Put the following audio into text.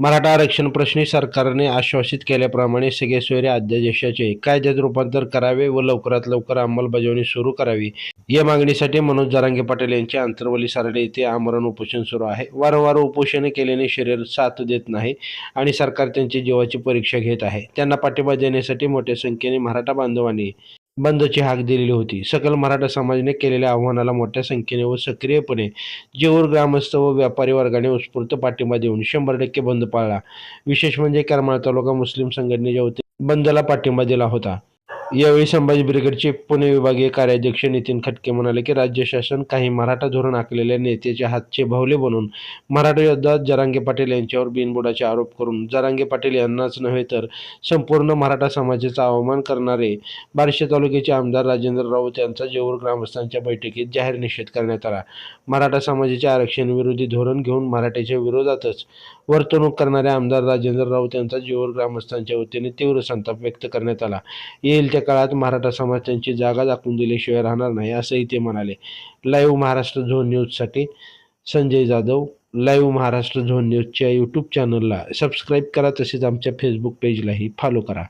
मराठा आरक्षण प्रश्नी सरकारने आश्वासित केल्याप्रमाणे सगळे अध्यादेशाचे कायद्यात रूपांतर करावे व लवकरात लवकर अंमलबजावणी सुरू करावी. या मागणीसाठी मनोज जरांगे पाटील यांचे आंतरवली सारडे येथे आमरण उपोषण सुरू आहे. वारंवार उपोषण केल्याने शरीर साथ देत नाही आणि सरकार त्यांची जीवाची परीक्षा घेत आहे. त्यांना पाठिंबा देण्यासाठी मोठ्या संख्येने मराठा बांधवांनी बंदची हाक दिलेली होती. सकल मराठा समाजाने केलेल्या आव्हानाला मोठ्या संख्येने व सक्रियपणे जेऊर ग्रामस्थ व व्यापारी वर्गाने उत्स्फूर्त पाठिंबा देऊन शंभर टक्के बंद पाळला. विशेष म्हणजे करमाळ तालुका मुस्लिम संघटनेच्या वतीने बंदला पाठिंबा दिला होता. यावेळी संभाजी ब्रिगेडचे पुणे विभागीय कार्याध्यक्ष नितीन खटके म्हणाले की राज्य शासन काही मराठा धोरण आखलेल्या नेत्याच्या हातचे भावले बनून मराठा योद्धा जरांगे पाटील यांच्यावर बिनबुडाचे आरोप करून जरांगे पाटील यांनाच नव्हे तर संपूर्ण मराठा समाजाचा अवमान करणारे बार्शी तालुक्याचे आमदार राजेंद्र राऊत यांचा जेऊर ग्रामस्थांच्या बैठकीत जाहीर निषेध करण्यात आला. मराठा समाजाचे आरक्षण विरोधी धोरण घेऊन मराठ्याच्या विरोधातच वर्तणूक करणाऱ्या आमदार राजेंद्र राऊत यांचा जेऊर ग्रामस्थांच्या वतीने तीव्र संताप व्यक्त करण्यात आला. येईल त्या काळात मराठा समाज त्यांची जागा दाखवून दिल्याशिवाय राहणार नाही असंही ते म्हणाले. लाईव्ह महाराष्ट्र झोन न्यूजसाठी संजय जाधव लाईव्ह महाराष्ट्र झोन न्यूजच्या यूट्यूब चॅनलला सबस्क्राईब करा तसेच आमच्या फेसबुक पेजलाही फॉलो करा.